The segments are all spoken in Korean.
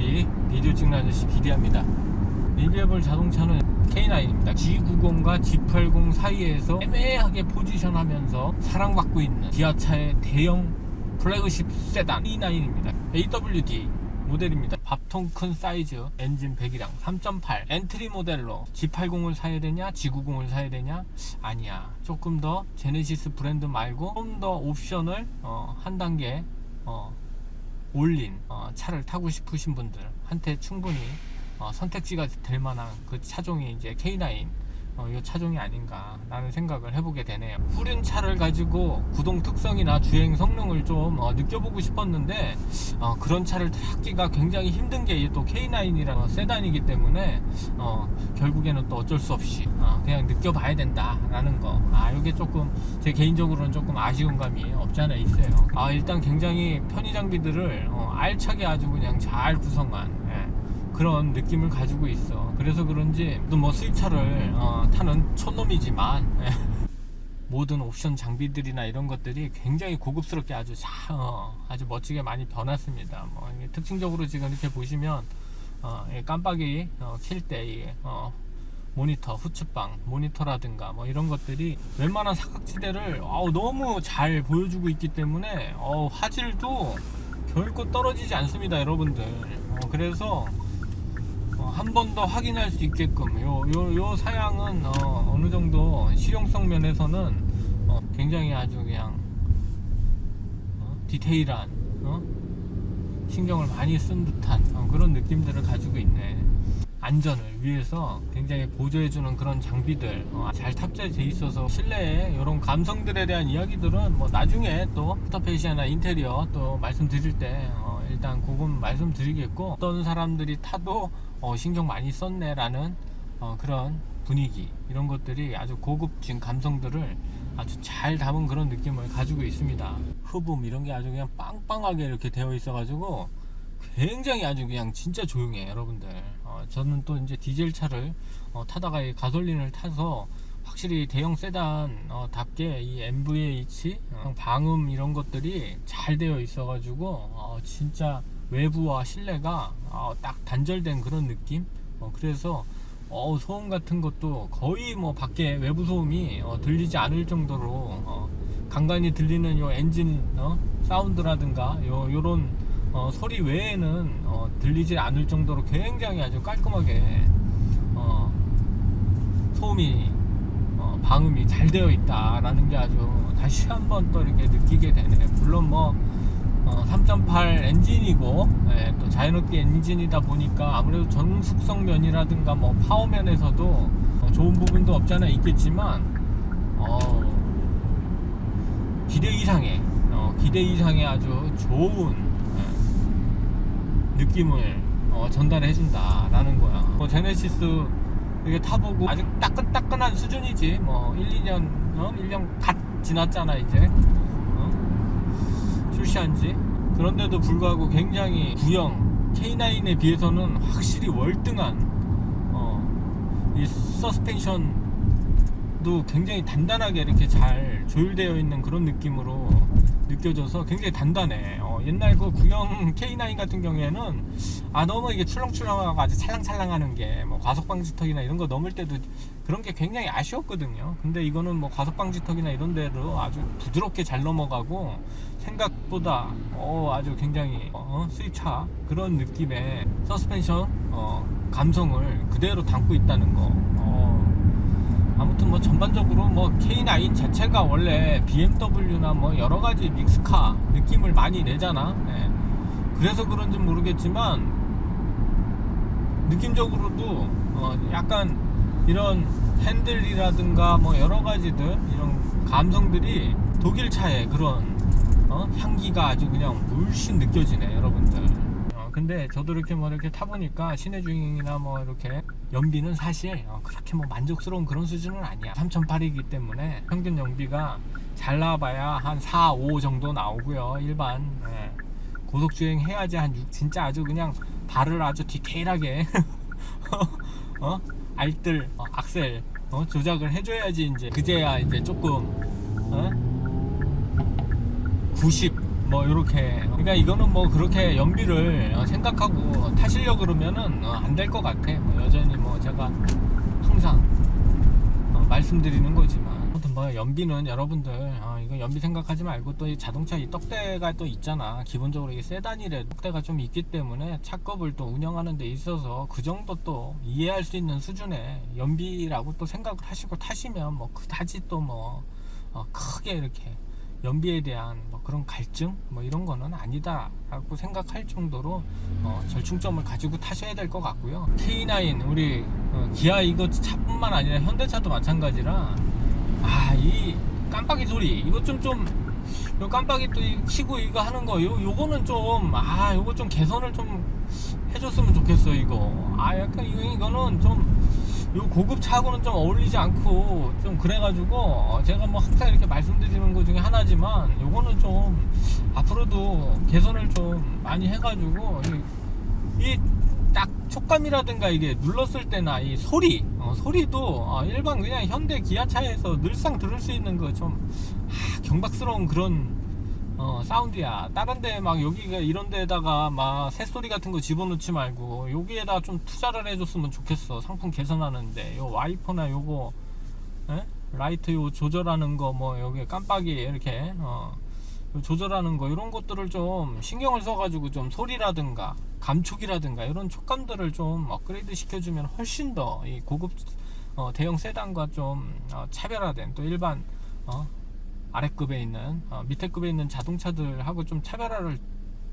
리뷰빌TV 비디오 찍는 아저씨 비디아입니다. 리뷰해볼 자동차는 K9입니다. G90과 G80 사이에서 애매하게 포지션하면서 사랑받고 있는 기아차의 대형 플래그십 세단 K9입니다. AWD 모델입니다. 밥통 큰 사이즈 엔진 배기량 3.8 엔트리 모델로 G80을 사야 되냐 G90을 사야 되냐? 아니야. 조금 더 제네시스 브랜드 말고 좀 더 옵션을 어, 한 단계 어, 올린 어, 차를 타고 싶으신 분들한테 충분히 어, 선택지가 될 만한 그 차종이 이제 K9 어, 이 차종이 아닌가 라는 생각을 해보게 되네요 후륜 차를 가지고 구동 특성이나 주행 성능을 좀 어, 느껴보고 싶었는데 어, 그런 차를 찾기가 굉장히 힘든 게 또 K9이라는 세단이기 때문에 어, 결국에는 또 어쩔 수 없이 어, 그냥 느껴봐야 된다 라는 거. 아 이게 조금 제 개인적으로는 조금 아쉬운 감이 없지 않아 있어요. 아 일단 굉장히 편의 장비들을 어, 알차게 아주 그냥 잘 구성한 예, 그런 느낌을 가지고 있어. 그래서 그런지 또뭐 수입차를 어, 타는 촌놈이지만 예, 모든 옵션 장비들이나 이런 것들이 굉장히 고급스럽게 아주 자, 어, 아주 멋지게 많이 변했습니다. 뭐 특징적으로 지금 이렇게 보시면 어, 이 깜빡이 어, 킬때 어, 모니터, 후측방 모니터라든가 뭐 이런 것들이 웬만한 사각지대를 어우, 너무 잘 보여주고 있기 때문에 어, 화질도 결코 떨어지지 않습니다, 여러분들. 어, 그래서 한 번 더 확인할 수 있게끔 요, 요, 요 사양은 어, 느 정도 실용성 면에서는 어, 굉장히 아주 그냥 어, 디테일한 어? 신경을 많이 쓴 듯한 어, 그런 느낌들을 가지고 있네. 안전을 위해서 굉장히 보조해주는 그런 장비들 어, 잘 탑재돼 있어서 실내에 이런 감성들에 대한 이야기들은 뭐 나중에 또 인터페이시아나 인테리어 또 말씀드릴 때 어, 일단 그건 말씀드리겠고 어떤 사람들이 타도 어, 신경 많이 썼네라는 어, 그런 분위기 이런 것들이 아주 고급진 감성들을 아주 잘 담은 그런 느낌을 가지고 있습니다. 흡음 이런 게 아주 그냥 빵빵하게 이렇게 되어 있어가지고 굉장히 아주 그냥 진짜 조용해 여러분들. 어, 저는 또 이제 디젤 차를 어, 타다가 이 가솔린을 타서 확실히 대형 세단 어, 답게 이 MVH 어, 방음 이런 것들이 잘 되어 있어가지고 어, 진짜 외부와 실내가 어, 딱 단절된 그런 느낌. 어, 그래서 어, 소음 같은 것도 거의 뭐 밖에 외부 소음이 어, 들리지 않을 정도로 어, 간간히 들리는 요 엔진 어, 사운드라든가 요 요런 어, 소리 외에는 어, 들리지 않을 정도로 굉장히 아주 깔끔하게 어, 소음이 어, 방음이 잘 되어 있다라는 게 아주 다시 한번 또 이렇게 느끼게 되네. 물론 뭐 어, 3.8 엔진이고 예, 또 자연흡기 엔진이다 보니까 아무래도 전숙성 면이라든가 뭐 파워 면에서도 어, 좋은 부분도 없잖아 있겠지만 어, 기대 이상의 어, 기대 이상의 아주 좋은 예, 느낌을 어, 전달해 준다라는 거야. 뭐 제네시스 이게 타보고 아직 따끈따끈한 수준이지 뭐 1, 2년 어? 1년 갓 지났잖아 이제 어? 출시한 지 그런데도 불구하고 굉장히 구형 K9에 비해서는 확실히 월등한 어, 이 서스펜션도 굉장히 단단하게 이렇게 잘 조율되어 있는 그런 느낌으로 느껴져서 굉장히 단단해. 어, 옛날 그 구형 K9 같은 경우에는 아 너무 이게 출렁출렁하고 아주 찰랑찰랑하는 게 뭐 과속방지턱이나 이런 거 넘을 때도 그런 게 굉장히 아쉬웠거든요. 근데 이거는 뭐 과속방지턱이나 이런 데로 아주 부드럽게 잘 넘어가고 생각보다 어, 아주 굉장히 어, 수입차 그런 느낌의 서스펜션 어, 감성을 그대로 담고 있다는 거. 어, 아무튼 뭐 전반적으로 뭐 K9 자체가 원래 BMW나 뭐 여러 가지 믹스카 느낌을 많이 내잖아. 예. 그래서 그런지 모르겠지만 느낌적으로도 어, 약간 이런 핸들이라든가 뭐 여러 가지들 이런 감성들이 독일 차의 그런 어? 향기가 아주 그냥 물씬 느껴지네 여러분들 어, 근데 저도 이렇게 뭐 이렇게 타보니까 시내 주행이나 뭐 이렇게 연비는 사실 어, 그렇게 뭐 만족스러운 그런 수준은 아니야 3008이기 때문에 평균 연비가 잘 나와봐야 한 4, 5 정도 나오고요 일반 예. 고속 주행 해야지 한 6, 진짜 아주 그냥 발을 아주 디테일하게 어? 알뜰 어, 악셀 어? 조작을 해줘야지 이제 그제야 이제 조금 어? 90 뭐 이렇게. 그러니까 이거는 뭐 그렇게 연비를 어, 생각하고 타시려 그러면은 어, 안될 것 같아. 뭐 여전히 뭐 제가 항상 어, 말씀드리는 거지만. 아무튼 뭐 연비는 여러분들 어, 이거 연비 생각하지 말고 또 이 자동차 이 떡대가 또 있잖아. 기본적으로 이 세단이래. 떡대가 좀 있기 때문에 차급을 또 운영하는 데 있어서 그 정도 또 이해할 수 있는 수준의 연비라고 또 생각을 하시고 타시면 뭐 그다지 또뭐 크게 이렇게 연비에 대한 뭐 그런 갈증 뭐 이런 거는 아니다라고 생각할 정도로 어, 절충점을 가지고 타셔야 될 것 같고요. K9 우리 어, 기아 이거 차뿐만 아니라 현대차도 마찬가지라 아 이 깜빡이 소리 이거 좀좀 요 깜빡이 또 이- 치고 이거 하는 거 요 요거는 좀 아 요거 좀 개선을 좀 해줬으면 좋겠어 이거 아 약간 이거 이거는 좀 요 고급 차하고는 좀 어울리지 않고 좀 그래가지고 어, 제가 뭐 항상 이렇게 말씀드리는 것 중에 하나지만 요거는 좀 앞으로도 개선을 좀 많이 해가지고 이 딱 촉감이라든가 이게 눌렀을 때나 이 소리 어, 소리도 어, 일반 그냥 현대 기아차에서 늘상 들을 수 있는 그좀 아, 경박스러운 그런 어, 사운드야. 다른 데 막 여기가 이런 데다가 막 새소리 같은 거 집어넣지 말고 여기에다 좀 투자를 해줬으면 좋겠어. 상품 개선하는데 요 와이퍼나 요거 에? 라이트 요 조절하는 거 뭐 여기 깜빡이 이렇게 어, 요 조절하는 거 이런 것들을 좀 신경을 써가지고 좀 소리라든가 감촉이라든가 이런 촉감들을 좀 업그레이드 시켜주면 훨씬 더 이 고급 어, 대형 세단과 좀 어, 차별화된 또 일반 어, 아래급에 있는 어, 밑에 급에 있는 자동차들하고 좀 차별화를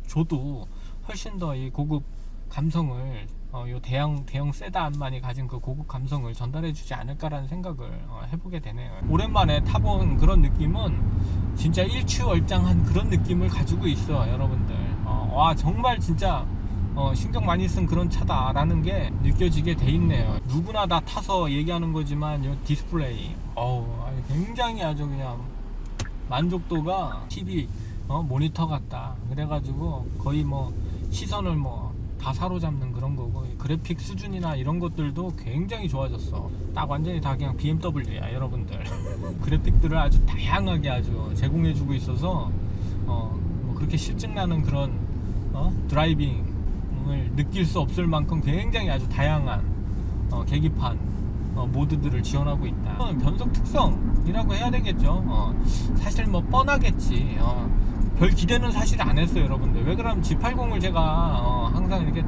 줘도 훨씬 더 이 고급 감성을 어, 요 대형 대형 세단만이 가진 그 고급 감성을 전달해주지 않을까라는 생각을 어, 해보게 되네요. 오랜만에 타본 그런 느낌은 진짜 일취월장한 그런 느낌을 가지고 있어, 여러분들. 어, 와 정말 진짜 어, 신경 많이 쓴 그런 차다라는 게 느껴지게 돼 있네요. 누구나 다 타서 얘기하는 거지만 요 디스플레이, 어우, 굉장히 아주 그냥 만족도가 TV 어, 모니터 같다. 그래가지고 거의 뭐 시선을 뭐 다 사로잡는 그런 거고 그래픽 수준이나 이런 것들도 굉장히 좋아졌어. 딱 완전히 다 그냥 BMW야 여러분들. 그래픽들을 아주 다양하게 아주 제공해주고 있어서 어, 뭐 그렇게 실증나는 그런 어, 드라이빙을 느낄 수 없을 만큼 굉장히 아주 다양한 어, 계기판 어, 모드들을 지원하고 있다. 변속 특성 이라고 해야 되겠죠. 어, 사실 뭐 뻔하겠지. 어, 별 기대는 사실 안 했어요, 여러분들. 왜 그러면 G80을 제가 어, 항상 이렇게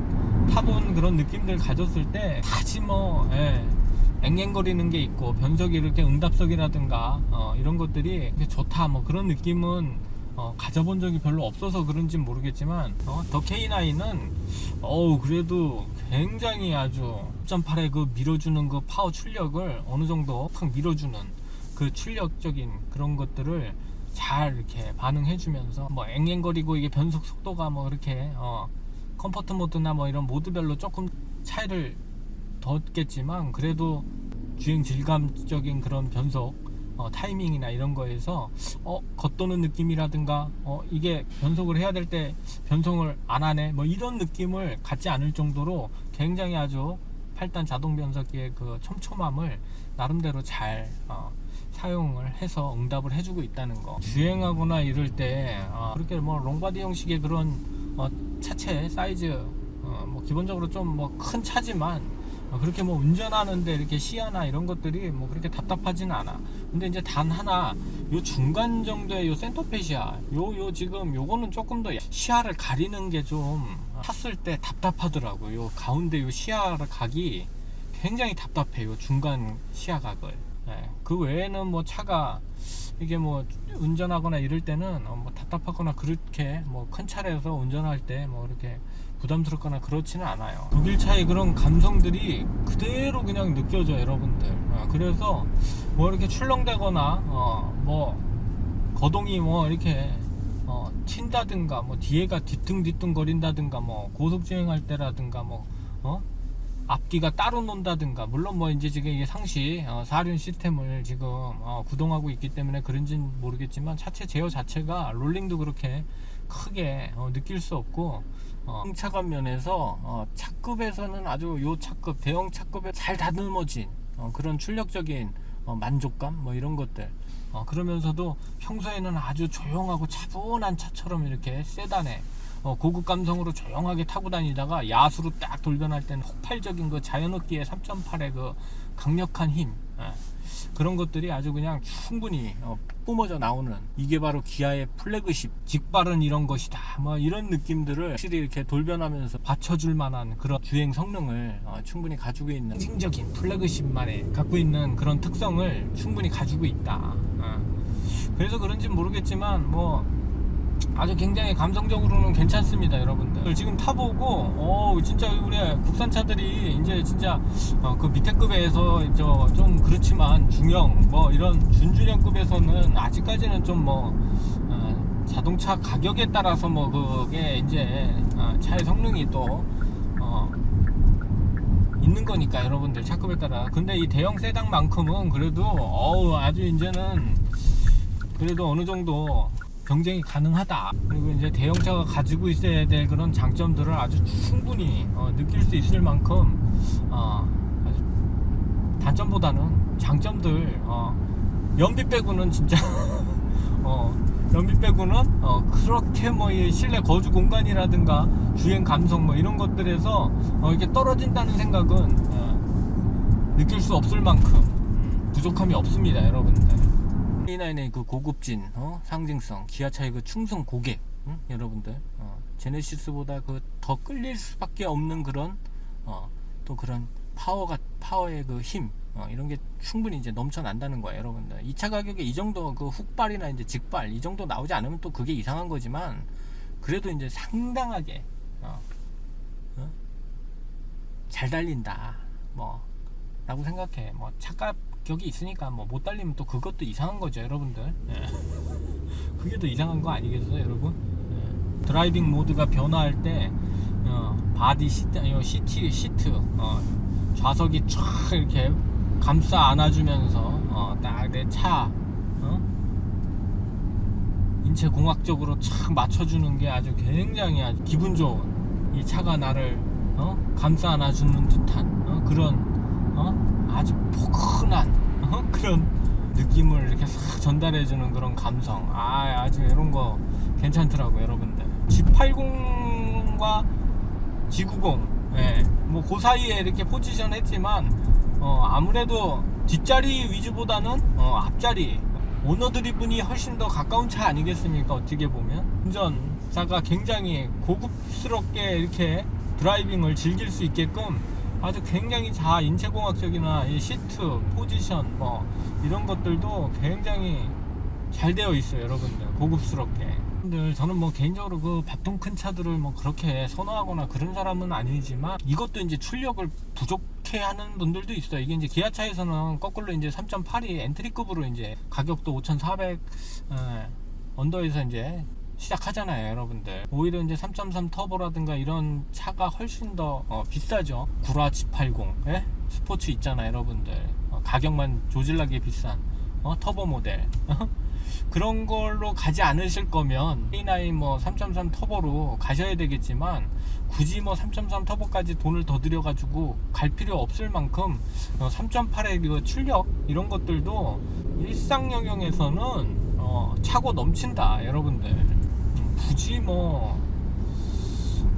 타본 그런 느낌들 가졌을 때 다시 뭐 예, 앵앵거리는 게 있고 변속이 이렇게 응답석이라든가 어, 이런 것들이 좋다 뭐 그런 느낌은 어, 가져본 적이 별로 없어서 그런지 모르겠지만 어, 더 K9은 어우 그래도 굉장히 아주 1.8의 그 밀어주는 그 파워 출력을 어느 정도 팍 밀어주는 그 출력적인 그런 것들을 잘 이렇게 반응해주면서 뭐 앵앵거리고 이게 변속 속도가 뭐 이렇게 어 컴포트 모드나 뭐 이런 모드별로 조금 차이를 뒀겠지만 그래도 주행 질감적인 그런 변속 어, 타이밍이나 이런 거에서 어 겉도는 느낌이라든가 어 이게 변속을 해야 될 때 변속을 안 하네 뭐 이런 느낌을 갖지 않을 정도로 굉장히 아주 8단 자동 변속기의 그 촘촘함을 나름대로 잘 어, 사용을 해서 응답을 해주고 있다는 거 주행하거나 이럴 때 어, 그렇게 뭐 롱바디 형식의 그런 어, 차체 사이즈 어, 뭐 기본적으로 좀 뭐 큰 차지만 어, 그렇게 뭐 운전하는데 이렇게 시야나 이런 것들이 뭐 그렇게 답답하지는 않아. 근데 이제 단 하나 요 중간 정도의 요 센터페시아 요 요 지금 요거는 조금 더 시야를 가리는 게 좀 탔을 때 답답하더라고. 요 가운데 요 시야를 각이 굉장히 답답해요. 중간 시야각을. 예, 그 외에는 뭐 차가 이게 뭐 운전하거나 이럴 때는 어, 뭐 답답하거나 그렇게 뭐 큰 차량에서 운전할 때 뭐 이렇게 부담스럽거나 그렇지는 않아요. 독일 차의 그런 감성들이 그대로 그냥 느껴져 여러분들. 어, 그래서 뭐 이렇게 출렁대거나 어, 뭐 거동이 뭐 이렇게 어, 튄다든가 뭐 뒤에가 뒤뚱뒤뚱 거린다든가 뭐 고속 주행할 때라든가 뭐 어? 앞뒤가 따로 논다든가 물론 뭐 이제 지금 이게 상시 어, 사륜 시스템을 지금 어, 구동하고 있기 때문에 그런지는 모르겠지만 차체 제어 자체가 롤링도 그렇게 크게 어, 느낄 수 없고 어, 차감 면에서 어, 차급에서는 아주 요 차급 대형 차급에 잘 다듬어진 어, 그런 출력적인 어, 만족감 뭐 이런 것들. 어, 그러면서도 평소에는 아주 조용하고 차분한 차처럼 이렇게 세단에 어, 고급 감성으로 조용하게 타고 다니다가 야수로 딱 돌변할 때는 폭발적인 그 자연흡기의 3.8의 그 강력한 힘 예. 그런 것들이 아주 그냥 충분히 어, 뿜어져 나오는 이게 바로 기아의 플래그십 직발은 이런 것이다 뭐 이런 느낌들을 확실히 이렇게 돌변하면서 받쳐줄 만한 그런 주행 성능을 어, 충분히 가지고 있는 상징적인 플래그십만에 갖고 있는 그런 특성을 충분히 가지고 있다 어. 그래서 그런지 모르겠지만 뭐 아주 굉장히 감성적으로는 괜찮습니다, 여러분들. 지금 타보고, 어, 진짜 우리 국산차들이 이제 진짜 어, 그 밑에 급에서 저 좀 그렇지만 중형 뭐 이런 준준형 급에서는 아직까지는 좀뭐 자동차 가격에 따라서 뭐 그게 이제 어, 차의 성능이 또 어, 있는 거니까 여러분들 차급에 따라. 근데 이 대형 세단만큼은 그래도 어우 아주 이제는 그래도 어느 정도 경쟁이 가능하다. 그리고 이제 대형차가 가지고 있어야 될 그런 장점들을 아주 충분히 어, 느낄 수 있을 만큼 어, 아주 단점보다는 장점들 어, 연비 빼고는 진짜 어, 연비 빼고는 어, 그렇게 뭐 이 실내 거주 공간이라든가 주행 감성 뭐 이런 것들에서 어, 이렇게 떨어진다는 생각은 어, 느낄 수 없을 만큼 음, 부족함이 없습니다, 여러분들. K9의 그 고급진 어? 상징성 기아차의 그 충성 고객 응? 여러분들 어, 제네시스보다 그 더 끌릴 수밖에 없는 그런 어, 또 그런 파워가 파워의 그힘 어, 이런 게 충분히 이제 넘쳐난다는 거예요 여러분들 이 차 가격에 이 정도 그 훅발이나 이제 직발 이 정도 나오지 않으면 또 그게 이상한 거지만 그래도 이제 상당하게 어, 어? 잘 달린다 뭐 라고 생각해 뭐 차값 격이 있으니까 뭐 못 달리면 또 그것도 이상한 거죠 여러분들 예. 그게 더 이상한 거 아니겠어요 여러분 예. 드라이빙 모드가 변화할 때 어, 바디 시트 어, 시트 시트 어, 좌석이 쫙 이렇게 감싸 안아주면서 어, 딱내차 어? 인체 공학적으로 착 맞춰주는 게 아주 굉장히 아주 기분 좋은 이 차가 나를 어? 감싸 안아주는 듯한 어? 그런 어? 아주 포근한 어? 그런 느낌을 이렇게 싹 전달해주는 그런 감성. 아 아주 이런 거 괜찮더라고 여러분들. G80과 G90 예, 뭐그 사이에 이렇게 포지션 했지만 어, 아무래도 뒷자리 위주보다는 어, 앞자리. 오너 드리븐이 훨씬 더 가까운 차 아니겠습니까? 어떻게 보면. 운전자가 굉장히 고급스럽게 이렇게 드라이빙을 즐길 수 있게끔 아주 굉장히 자 인체공학적이나 이 시트 포지션 뭐 이런 것들도 굉장히 잘 되어 있어요 여러분들. 고급스럽게. 근데 저는 뭐 개인적으로 그 밥통 큰 차들을 뭐 그렇게 선호하거나 그런 사람은 아니지만 이것도 이제 출력을 부족해 하는 분들도 있어요. 이게 이제 기아차에서는 거꾸로 이제 3.8이 엔트리급으로 이제 가격도 5,400 에, 언더에서 이제 시작하잖아요 여러분들. 오히려 이제 3.3 터보라든가 이런 차가 훨씬 더 어, 비싸죠. 구라 G80 예? 스포츠 있잖아요 여러분들. 어, 가격만 조질나게 비싼 어, 터보 모델. 그런 걸로 가지 않으실 거면 K9 뭐 3.3 터보로 가셔야 되겠지만 굳이 뭐 3.3 터보까지 돈을 더 들여 가지고 갈 필요 없을 만큼 3.8의 그 출력 이런 것들도 일상 영역에서는 어, 차고 넘친다 여러분들. 음, 굳이 뭐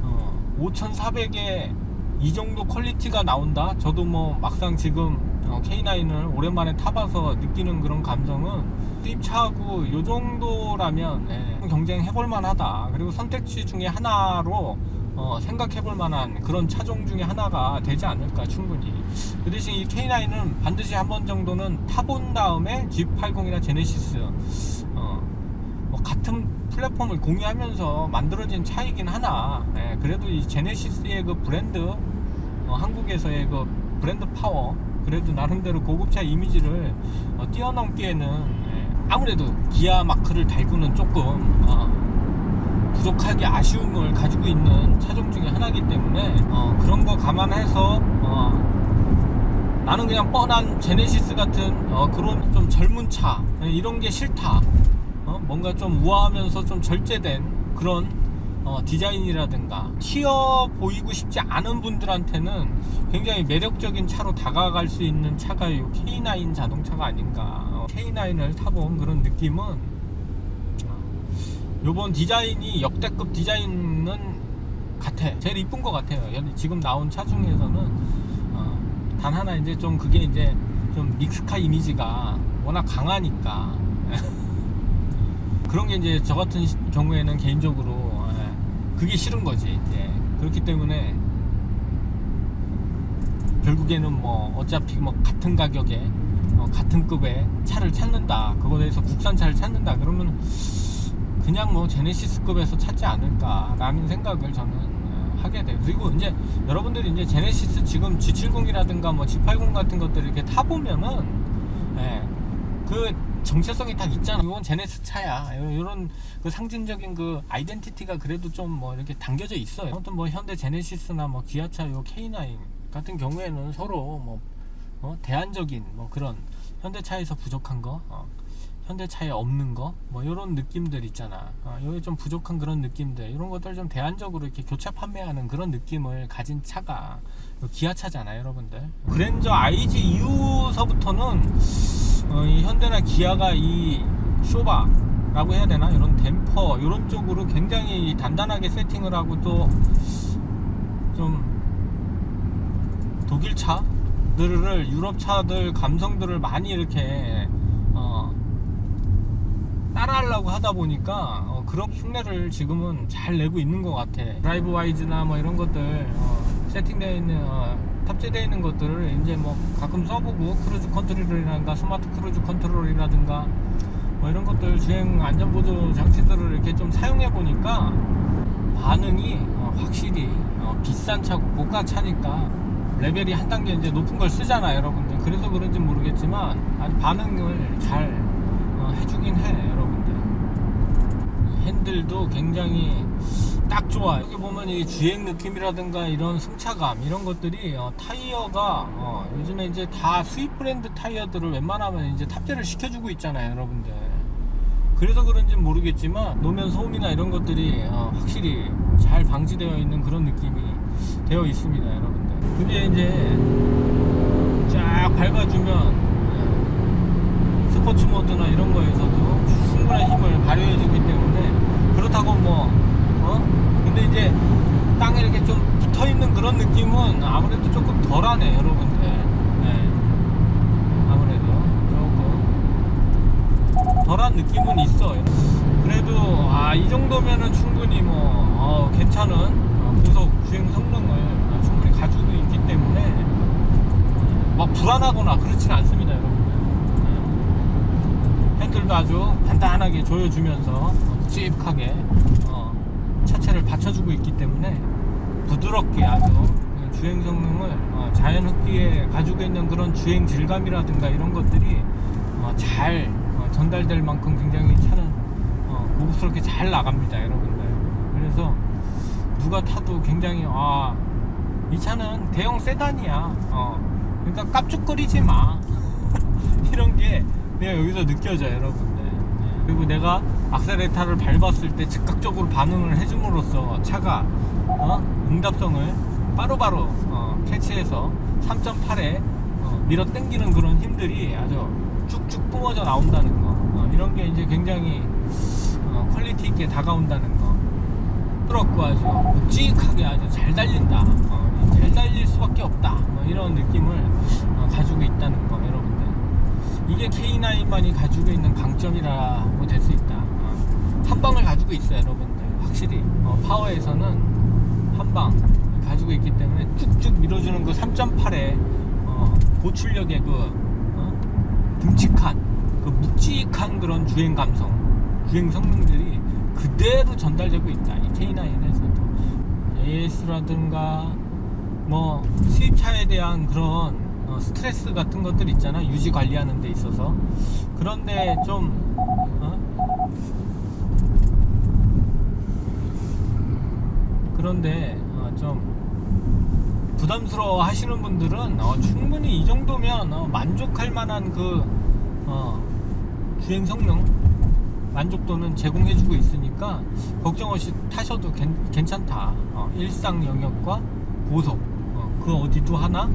어, 5,400에 이 정도 퀄리티가 나온다? 저도 뭐 막상 지금 어, K9을 오랜만에 타봐서 느끼는 그런 감성은 수입차하고 요 정도라면 예, 경쟁해볼 만하다. 그리고 선택지 중에 하나로 어, 생각해볼 만한 그런 차종 중에 하나가 되지 않을까 충분히. 그 대신 이 K9은 반드시 한 번 정도는 타본 다음에 G80이나 제네시스 플랫폼을 공유하면서 만들어진 차이긴 하나. 예, 그래도 이 제네시스의 그 브랜드 어, 한국에서의 그 브랜드 파워 그래도 나름대로 고급차 이미지를 어, 뛰어넘기에는 예, 아무래도 기아 마크를 달고는 조금 어, 부족하게 아쉬움을 가지고 있는 차종 중에 하나이기 때문에 어, 그런 거 감안해서 어, 나는 그냥 뻔한 제네시스 같은 어, 그런 좀 젊은 차 예, 이런 게 싫다. 어, 뭔가 좀 우아하면서 좀 절제된 그런 어, 디자인이라든가 튀어 보이고 싶지 않은 분들한테는 굉장히 매력적인 차로 다가갈 수 있는 차가 이 K9 자동차가 아닌가. 어, K9을 타본 그런 느낌은 어, 요번 디자인이 역대급 디자인은 같아. 제일 이쁜 것 같아요. 지금 나온 차 중에서는 어, 단 하나 이제 좀 그게 이제 좀 믹스카 이미지가 워낙 강하니까 그런 게 이제 저 같은 시- 경우에는 개인적으로 예, 그게 싫은 거지 이제. 그렇기 때문에 결국에는 뭐 어차피 뭐 같은 가격에 어, 같은 급의 차를 찾는다. 그거에 대해서 국산 차를 찾는다. 그러면 그냥 뭐 제네시스급에서 찾지 않을까라는 생각을 저는 어, 하게 돼요. 그리고 이제 여러분들이 이제 제네시스 지금 G70이라든가 뭐 G80 같은 것들 이렇게 타보면은 예, 그 정체성이 딱 있잖아. 이건 제네시스 차야. 이런 그 상징적인 그 아이덴티티가 그래도 좀 뭐 이렇게 담겨져 있어요. 아무튼 뭐 현대 제네시스나 뭐 기아차 요 K9 같은 경우에는 서로 뭐 어, 대안적인 뭐 그런 현대차에서 부족한 거, 어, 현대차에 없는 거, 뭐 이런 느낌들 있잖아. 어, 여기 좀 부족한 그런 느낌들, 이런 것들 좀 대안적으로 이렇게 교체 판매하는 그런 느낌을 가진 차가 요 기아차잖아요, 여러분들. 그랜저 IG 이후서부터는 어, 이 현대나 기아가 이 쇼바라고 해야 되나 이런 댐퍼 이런 쪽으로 굉장히 단단하게 세팅을 하고 또 좀 독일 차들을 유럽 차들 감성들을 많이 이렇게 어, 따라하려고 하다 보니까 어, 그런 흉내를 지금은 잘 내고 있는 것 같아. 드라이브 와이즈나 뭐 이런 것들 어, 세팅되어 있는 어, 탑재되어 있는 것들을 이제 뭐 가끔 써보고 크루즈 컨트롤이라든가 스마트 크루즈 컨트롤이라든가 뭐 이런 것들 주행 안전보조 장치들을 이렇게 좀 사용해 보니까 반응이 어, 확실히 어, 비싼 차고 고가 차니까 레벨이 한 단계 이제 높은 걸 쓰잖아요, 여러분들. 그래서 그런지 모르겠지만 아주 반응을 잘 어, 해주긴 해, 여러분들. 핸들도 굉장히 딱 좋아. 여기 보면 이 주행 느낌이라든가 이런 승차감 이런 것들이 어, 타이어가 어, 요즘에 이제 다 수입 브랜드 타이어들을 웬만하면 이제 탑재를 시켜주고 있잖아요, 여러분들. 그래서 그런지 모르겠지만 노면 소음이나 이런 것들이 어, 확실히 잘 방지되어 있는 그런 느낌이 되어 있습니다, 여러분들. 근데 이제 쫙 밟아주면 예, 스포츠 모드나 이런 거에서도 충분한 힘을 발휘해주기 때문에 그렇다고 뭐 어? 근데 이제 땅에 이렇게 좀 붙어 있는 그런 느낌은 아무래도 조금 덜하네, 여러분들. 예. 아무래도 조금 덜한 느낌은 있어요. 그래도 아 이 정도면은 충분히 뭐 어, 괜찮은 어, 고속 주행 성능을 어, 충분히 가지고 있기 때문에 어, 막 불안하거나 그렇진 않습니다, 여러분들. 네. 핸들도 아주 단단하게 조여주면서 어, 차체를 받쳐주고 있기 때문에 부드럽게 아주 주행 성능을 어, 자연 흡기에 가지고 있는 그런 주행 질감이라든가 이런 것들이 어, 잘 어, 전달될 만큼 굉장히 차는 어, 고급스럽게 잘 나갑니다, 여러분들. 그래서 누가 타도 굉장히 아, 이 차는 대형 세단이야. 어, 그러니까 깝죽거리지 마. 이런 게 내가 여기서 느껴져요, 여러분들. 예. 그리고 내가 악셀레타를 밟았을 때 즉각적으로 반응을 해줌으로써 차가 어? 응답성을 바로바로 어, 캐치해서 3.8에 어, 밀어 당기는 그런 힘들이 아주 쭉쭉 뿜어져 나온다는 거. 어, 이런 게 이제 굉장히 어, 퀄리티 있게 다가온다는 거. 부드럽고 아주 묵직하게 아주 잘 달린다. 어, 잘 달릴 수밖에 없다. 뭐 이런 느낌을 어, 가지고 있다는 거 이게 K9만이 가지고 있는 강점이라고 될 수 있다. 어, 한 방을 가지고 있어요 여러분들. 확실히. 어, 파워에서는 한방 가지고 있기 때문에 쭉쭉 밀어주는 그 3.8의 어, 고출력의 그 어, 듬직한 그 묵직한 그런 주행 감성 주행 성능들이 그대로 전달되고 있다. 이 K9에서도. AS라든가 뭐 수입차에 대한 그런 어, 스트레스 같은 것들 있잖아 유지 관리하는 데 있어서 그런데 좀 어? 그런데 어, 좀 부담스러워 하시는 분들은 어, 충분히 이 정도면 어, 만족할 만한 그 어, 주행 성능 만족도는 제공해주고 있으니까 걱정 없이 타셔도 괜, 괜찮다. 어, 일상 영역과 고속 어, 그 어디도 하나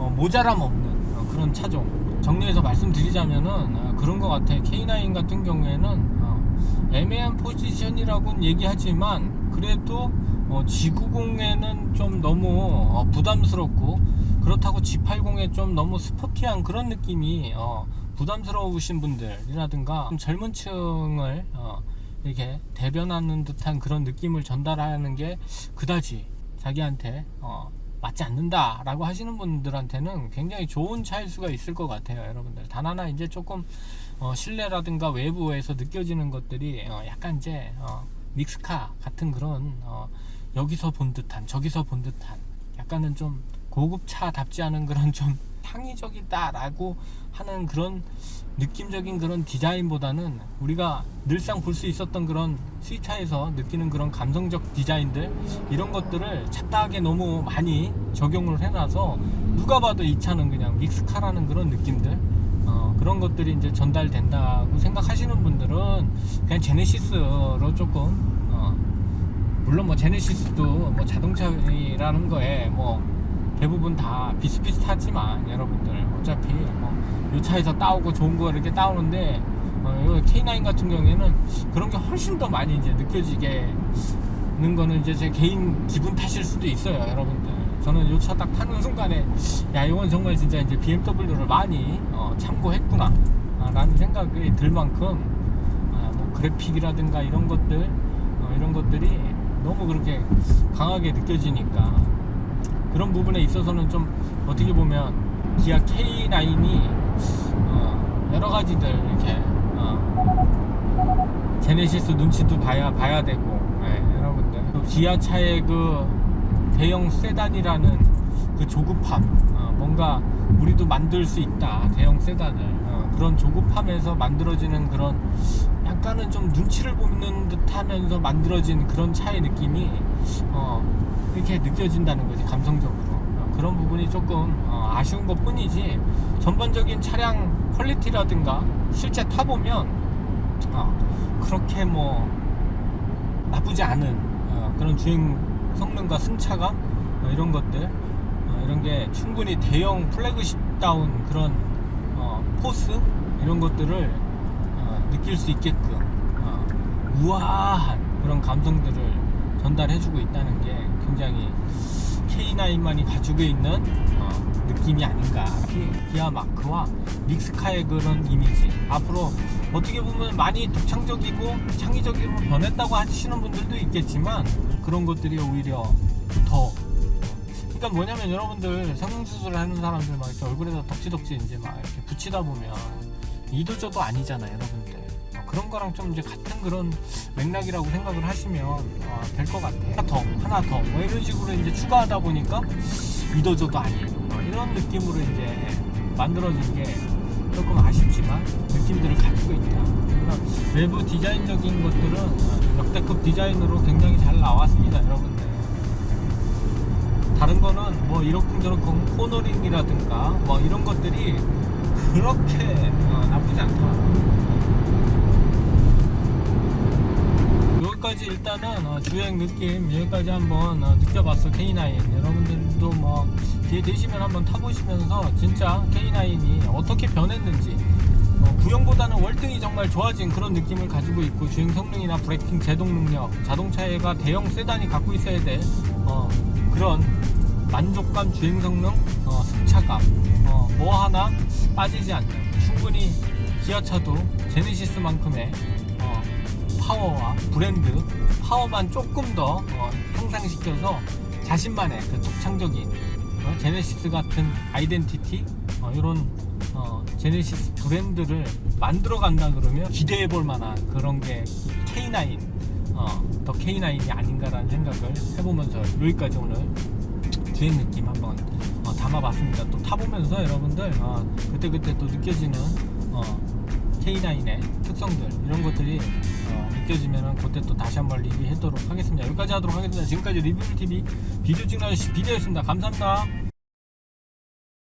어, 모자람 없는 어, 그런 차종. 정리해서 말씀드리자면은 어, 그런 것 같아. K9 같은 경우에는 어, 애매한 포지션이라고는 얘기하지만 그래도 어, G90에는 좀 너무 어, 부담스럽고 그렇다고 G80에 좀 너무 스포티한 그런 느낌이 어, 부담스러우신 분들이라든가 좀 젊은 층을 어, 이렇게 대변하는 듯한 그런 느낌을 전달하는 게 그다지 자기한테 어, 맞지 않는다라고 하시는 분들한테는 굉장히 좋은 차일 수가 있을 것 같아요, 여러분들. 단 하나 이제 조금 어, 실내라든가 외부에서 느껴지는 것들이 어, 약간 이제 어, 믹스카 같은 그런 어, 여기서 본 듯한 저기서 본 듯한 약간은 좀 고급차답지 않은 그런 좀 창의적이다라고 하는 그런 느낌적인 그런 디자인보다는 우리가 늘상 볼 수 있었던 그런 수입차에서 느끼는 그런 감성적 디자인들 이런 것들을 잡다하게 너무 많이 적용을 해놔서 누가 봐도 이 차는 그냥 믹스카라는 그런 느낌들 어, 그런 것들이 이제 전달된다고 생각하시는 분들은 그냥 제네시스로 조금 어, 물론 뭐 제네시스도 뭐 자동차라는 거에 뭐 대부분 다 비슷비슷하지만 여러분들 어차피 뭐 이 차에서 따오고 좋은 거 이렇게 따오는데 어, 요 K9 같은 경우에는 그런 게 훨씬 더 많이 이제 느껴지게 는 거는 이제 제 개인 기분 탓일 수도 있어요 여러분들. 저는 요차딱 타는 순간에 야 이건 정말 진짜 이제 BMW를 많이 어, 참고했구나 아, 라는 생각이 들 만큼 아, 뭐 그래픽이라든가 이런 것들 어, 이런 것들이 너무 그렇게 강하게 느껴지니까 그런 부분에 있어서는 좀 어떻게 보면 기아 K9이 어, 여러 가지들 이렇게 어, 제네시스 눈치도 봐야 봐야 되고 예, 여러분들. 또 기아차의 그 대형 세단이라는 그 조급함 어, 뭔가 우리도 만들 수 있다 대형 세단을. 어, 그런 조급함에서 만들어지는 그런 약간은 좀 눈치를 보는 듯하면서 만들어진 그런 차의 느낌이 어, 이렇게 느껴진다는 거지 감성적으로. 어, 그런 부분이 조금 어, 아쉬운 것 뿐이지 전반적인 차량 퀄리티라든가 실제 타보면 어, 그렇게 뭐 나쁘지 않은 어, 그런 주행 성능과 승차감 어, 이런 것들 어, 이런 게 충분히 대형 플래그십다운 그런 어, 포스 이런 것들을 어, 느낄 수 있게끔 어, 우아한 그런 감성들을 전달해주고 있다는 게 굉장히 K9만이 가지고 있는 어, 느낌이 아닌가. 기- 기아 마크와 믹스카의 그런 이미지. 앞으로 어떻게 보면 많이 독창적이고 창의적으로 변했다고 하시는 분들도 있겠지만 그런 것들이 오히려 더 그러니까 뭐냐면 여러분들 성형수술을 하는 사람들 막 이렇게 얼굴에다 덕지덕지 이제 막 이렇게 붙이다 보면 이도저도 아니잖아요 여러분들 어, 그런 거랑 좀 이제 같은 그런 맥락이라고 생각을 하시면 어, 될것 같아 하나 더 하나 더 뭐 이런 식으로 이제 추가하다 보니까 이도저도 아니에요. 어, 이런 느낌으로 이제 만들어진 게 조금 아쉽지만 느낌들을 가지고 있다. 그러니까 외부 디자인적인 것들은 어, 역대급 디자인으로 굉장히 잘 나왔습니다 여러분들. 다른 거는 뭐 이러쿵저러쿵 코너링이라든가 뭐 이런 것들이 그렇게 어, 나쁘지 않다. 여기까지 일단은 어, 주행 느낌 여기까지 한번 어, 느껴봤어 K9. 여러분들도 뭐 기회 되시면 한번 타보시면서 진짜 K9이 어떻게 변했는지 어, 구형보다는 월등히 정말 좋아진 그런 느낌을 가지고 있고 주행 성능이나 브레이킹 제동 능력 자동차가 대형 세단이 갖고 있어야 될 어, 그런 만족감 주행 성능 어, 승차감 어, 뭐 하나 빠지지 않는 충분히 기아차도 제네시스만큼의 어, 파워와 브랜드 파워만 조금 더 어, 향상시켜서 자신만의 그 독창적인 어, 제네시스 같은 아이덴티티 어, 이런 어, 제네시스 브랜드를 만들어 간다 그러면 기대해 볼 만한 그런 게 K9 어, 더 K9이 아닌가라는 생각을 해보면서 여기까지 오늘 주행 느낌 한번 어, 담아봤습니다. 또 타보면서 여러분들 어, 그때그때 또 느껴지는 어, K9의 특성들 이런 것들이 어, 느껴지면은 그때 또 다시 한번 리뷰하도록 하겠습니다. 여기까지 하도록 하겠습니다. 지금까지 리뷰를 TV 비디오 찍는 비디오였습니다. 감사합니다.